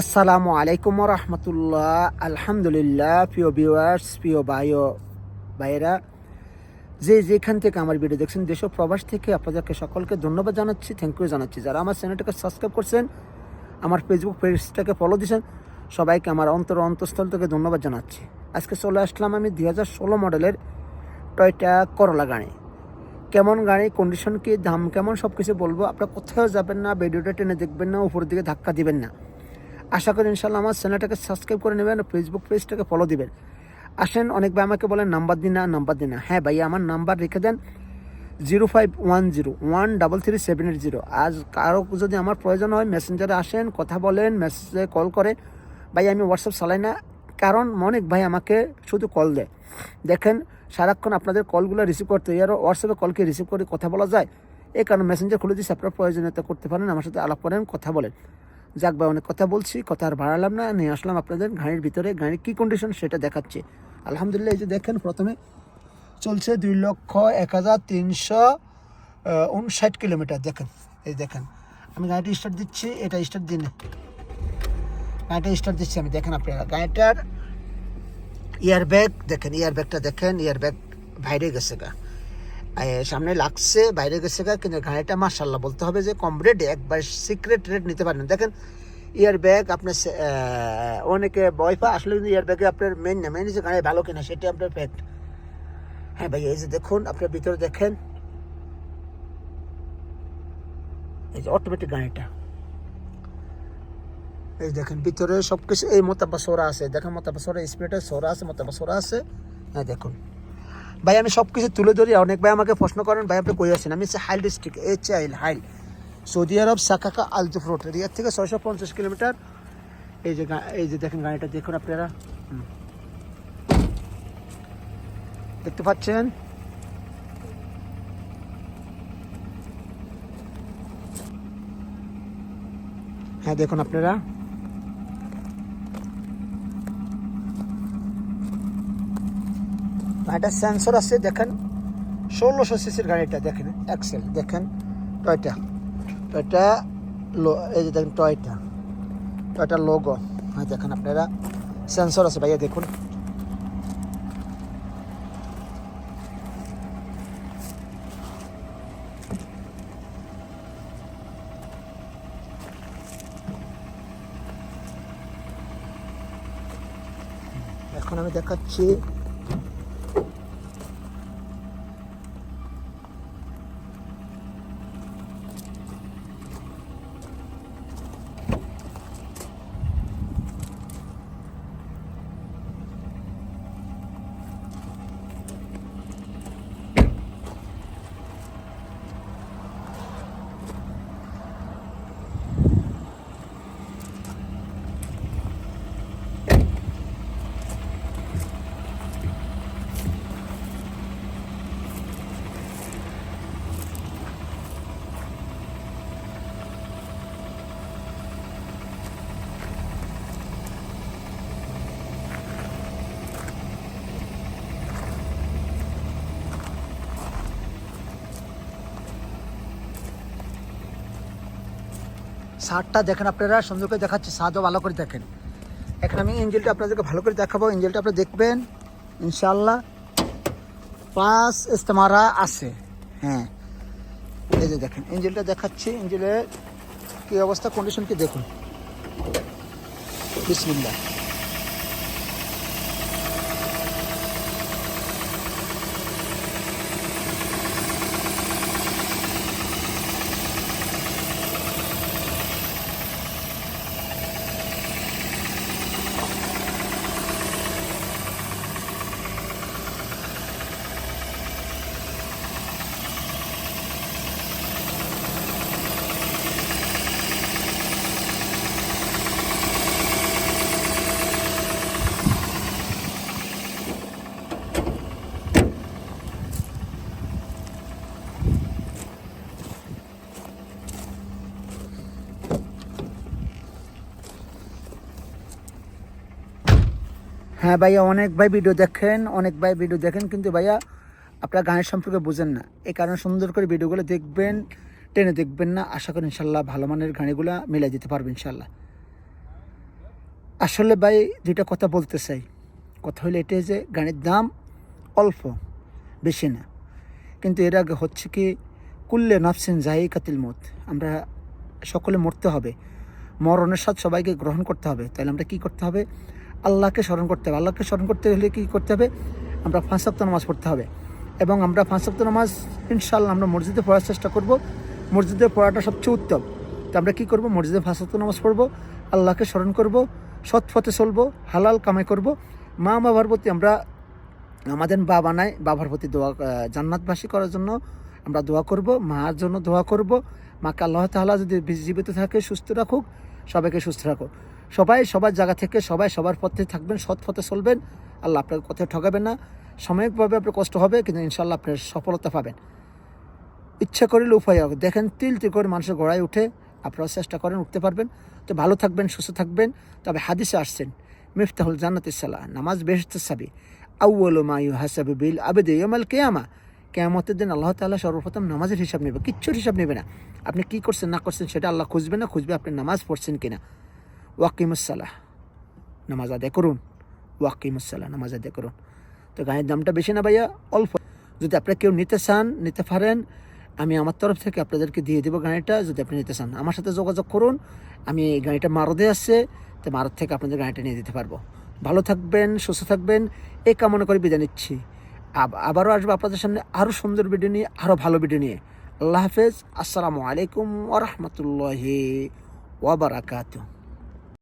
আসসালামু আলাইকুম রহমতুল্লাহ। আলহামদুলিল্লাহ, প্রিয় ভিউয়ার্স প্রিয় বায়ো ভাইয়েরা। যে যেখান থেকে আমার ভিডিও দেখছেন, দেশ প্রবাস থেকে আপনাদেরকে সকলকে ধন্যবাদ জানাচ্ছি থ্যাংক ইউ জানাচ্ছি। যারা আমার চ্যানেলটাকে সাবস্ক্রাইব করছেন, আমার ফেসবুক পেজটাকে ফলো দিয়েছেন, সবাইকে আমার অন্তর অন্তঃস্থল থেকে ধন্যবাদ জানাচ্ছি। আজকে চলে আসলাম আমি দুই হাজার ষোলো মডেলের টয়টা করলা গাড়ি। কেমন গাড়ি কন্ডিশন কি, দাম কেমন সব কিছু বলব। আপনারা কোথাও যাবেন না ভিডিওটা টেনে দেখবেন না উপর দিকে ধাক্কা দিবেন না। আশা করি ইনশাল্লাহ আমার চ্যানেলটাকে সাবস্ক্রাইব করে নেবেন ফেসবুক পেজটাকে ফলো দিবেন। আসেন, অনেক ভাই আমাকে বলেন, নাম্বার দিন না, নাম্বার দিন না। হ্যাঁ ভাই, আমার নাম্বার রেখে দেন zero five one zero, one double three seven eight zero. আজ কারও যদি আমার প্রয়োজন হয় মেসেঞ্জারে আসেন, কথা বলেন মেসেজে কল করে ভাই, আমি হোয়াটসঅ্যাপ চালাই না, কারণ অনেক ভাই আমাকে শুধু কল দেয়। দেখেন, সারাক্ষণ আপনাদের কলগুলো রিসিভ করতে হয়। আর হোয়াটসঅ্যাপে কলকে রিসিভ করে কথা বলা যায়? এই কারণে মেসেঞ্জার খুলে দিচ্ছি আপনার প্রয়োজনীয়তা করতে পারেন, আমার সাথে আলাপ করেন, কথা বলেন। যাক ভাই, অনেক কথা বলছি, কথা আর বাড়ালাম না, নিয়ে আসলাম আপনাদের গাড়ির ভিতরে, গাড়ির কী কন্ডিশন সেটা দেখাচ্ছি। আলহামদুলিল্লাহ, এই যে দেখেন, প্রথমে চলছে দুই লক্ষ এক হাজার তিনশো উনষাট কিলোমিটার, দেখেন, এই দেখেন, আমি গাড়িটা স্টার্ট দিচ্ছি, এটা স্টার্ট দিন। গাড়িটা স্টার্ট দিচ্ছি আমি, দেখেন আপনারা, গাড়িটার ইয়ার ব্যাগ দেখেন ইয়ার ব্যাগটা দেখেন ইয়ার ব্যাগ বাইরে গেছে গা। সামনে লাগছে, বাইরে গেছে কিন্তু গাড়িটা মার্শাল্লাহ বলতে হবে যে কম রেট, একবার সিক্রেট রেট নিতে পারেন। দেখেন ইয়ার ব্যাগ আপনার অনেকে ভয় পায়, আসলে কিন্তু ইয়ার ব্যাগে আপনার মেন না মেন যে গাড়ি ভালো কিনা সেটা আপনার ফ্যাক্ট হ্যাঁ ভাই, এই যে দেখুন, আপনার ভিতরে দেখেন। এই যে অটোমেটিক গাড়িটা। এই দেখেন, ভিতরে সব কিছু এই মোতাবা সোরা আছে। দেখেন মোতাবা সোরা স্পিডে সোরা আছে মোতাবা সোরা আছে। হ্যাঁ দেখুন। ভাই, আমি সব কিছু তুলে ধরি। অনেক ভাই আমাকে প্রশ্ন করেন, ভাই, আপনি কই আছেন? আমি হাইল ডিস্ট্রিক্ট এইচ আইল হাইল, সৌদি আরব সাকাকা আলতুফ রোড। রিয়ার থেকে ছয়শো পঞ্চাশ কিলোমিটার। এই যে এই যে দেখেন গাড়িটা, দেখুন আপনারা। দেখতে পাচ্ছেন? হ্যাঁ দেখুন আপনারা। গাড়িটা সেন্সর আছে, দেখেন। ষোলোশো সিসির গাড়িটা, দেখেন এক্সেল দেখেন টয়টা টয়টা লো এই যে দেখেন টয়টা টয়টা লোগো হ্যাঁ দেখেন আপনারা। সেন্সর আছে ভাইয়া, দেখুন। এখন আমি দেখাচ্ছি সারটা দেখেন আপনারা, সুন্দর করে দেখাচ্ছি সাদও ভালো করে দেখেন। এখন আমি ইঞ্জিলটা আপনাদেরকে ভালো করে দেখাবো। ইঞ্জিলটা আপনারা দেখবেন ইনশাল্লাহ পাঁচ ইস্তেমারা আছে। হ্যাঁ। এই যে দেখেন, ইঞ্জিলটা দেখাচ্ছি। ইঞ্জিলের কী অবস্থা কন্ডিশন কি দেখুন। বিসমিল্লাহ। হ্যাঁ ভাইয়া, অনেক ভাই ভিডিও দেখেন, অনেক ভাই ভিডিও দেখেন, কিন্তু ভাইয়া আপনার গানের সম্পর্কে বুঝেন না। এই কারণে সুন্দর করে ভিডিওগুলো দেখবেন, টেনে দেখবেন না। আশা করি ইনশাল্লাহ ভালো মানের গাড়িগুলো মিলাই দিতে পারবেন ইনশাল্লাহ আসলে ভাই, দুইটা কথা বলতে চাই। কথা হলো এটাই যে, গানের দাম অল্প, বেশি না। কিন্তু এর আগে হচ্ছে কি, কুল্লে নাফসিন যাই কাতিল মত আমরা সকলে মরতে হবে। মরণের সাথে সবাইকে গ্রহণ করতে হবে। তাহলে আমরা কি করতে হবে? আল্লাহকে স্মরণ করতে হবে। আল্লাহকে স্মরণ করতে হলে কি করতে হবে? আমরা পাঁচ সপ্তাহ নামাজ পড়তে হবে। এবং আমরা পাঁচ সপ্তাহ নামাজ ইনশাল্লাহ আমরা মসজিদে পড়ার চেষ্টা করব। মসজিদে পড়াটা সবচেয়ে উত্তম। তো আমরা কী করব? মসজিদে পাঁচ সপ্তাহ নামাজ পড়ব, আল্লাহকে স্মরণ করব, সৎ পথে চলবো, হালাল কামাই করব। মা বাবার প্রতি আমরা, আমাদের বাবা নাই, বাবার প্রতি দোয়া জান্নাতবাসী করার জন্য আমরা দোয়া করব, মার জন্য দোয়া করব। মাকে আল্লাহ তাআলা যদি জীবিত থাকে, সুস্থ রাখুক, সবাইকে সুস্থ রাখুক। সবাই, সবার জায়গা থেকে সবাই সবার পথে থাকবেন, সৎ পথে চলবেন। আল্লাহ আপনার পথে ঠকাবেন না। সাময়িকভাবে আপনার কষ্ট হবে, কিন্তু ইনশাল্লাহ আপনার সফলতা পাবেন। ইচ্ছা করিলে উপায় হবে। দেখেন, তিল তিল করে মানুষের গোড়ায় উঠে আপনারা চেষ্টা করেন, উঠতে পারবেন। তো ভালো থাকবেন, সুস্থ থাকবেন। তবে হাদিসে আসছেন, মিফতাহুল জান্নাত সালাহ, নামাজ বেহস্ত সাবি। আউ্ল মায়ু হাসাবি বিল আবেদে ইয়মাল কেয়ামা। কেয়ামতের দিন আল্লাহ তাআলা সর্বপ্রথম নামাজের হিসাব নেবে, কিচ্ছুর হিসাব নেবে না। আপনি কি করছেন, না করছেন, সেটা আল্লাহ খুঁজবে না, খুঁজবে আপনি নামাজ পড়ছেন কিনা। ওয়াকিমুসাল্লাহ নামাজ আদায় করুন। ওয়াকিমুসাল্লাহ নামাজ আদায় করুন। তো গায়ের দামটা বেশি না ভাইয়া, অল্প। যদি আপনারা কেউ নিতে চান, নিতে পারেন, আমি আমার তরফ থেকে আপনাদেরকে দিয়ে দেবো গাড়িটা, যদি আপনি নিতে চান। আমার সাথে যোগাযোগ করুন, আমি এই গাড়িটা মারদে আসছে তো মারদ থেকে আপনাদের গাড়িটা নিয়ে দিতে পারব। ভালো থাকবেন, সুস্থ থাকবেন, এই কামনা করে বিদায় নিচ্ছি। আব- আবারও আসব আপনাদের সামনে আরও সুন্দর ভিডিও নিয়ে আরও ভালো ভিডিও নিয়ে। আল্লাহ হাফেজ, আসসালামু আলাইকুম ওরহমতুল্লাহি ওবরাকাতুহ